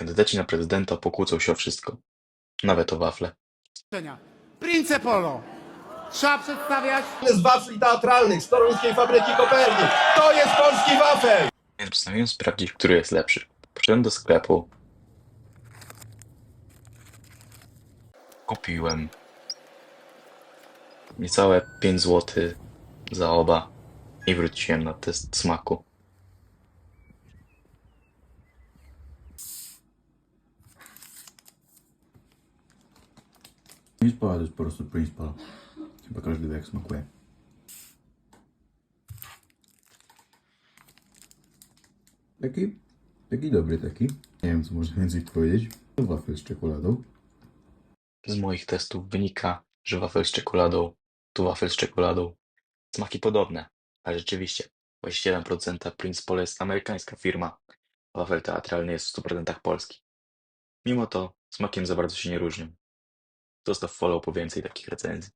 Kandydaci na prezydenta pokłócą się o wszystko. Nawet o wafle. Prince Polo. Trzeba przedstawiać z wafli teatralnych z toruńskiej fabryki Kopernik. To jest polski wafel! Więc postanowiłem sprawdzić, który jest lepszy. Poszedłem do sklepu. Kupiłem niecałe 5 zł za oba i wróciłem na test smaku. Prince Pala to jest po prostu Prince Pala. Chyba każdy wie jak smakuje. Taki, taki dobry taki. Nie wiem co można więcej powiedzieć. To wafel z czekoladą. Z moich testów wynika, że wafel z czekoladą to wafel z czekoladą. Smaki podobne, ale rzeczywiście, właścicielem producenta Prince Pole jest amerykańska firma. a Wafel teatralny jest w 100% polski. Mimo to smakiem za bardzo się nie różnią. Zostaw follow po więcej takich recenzji.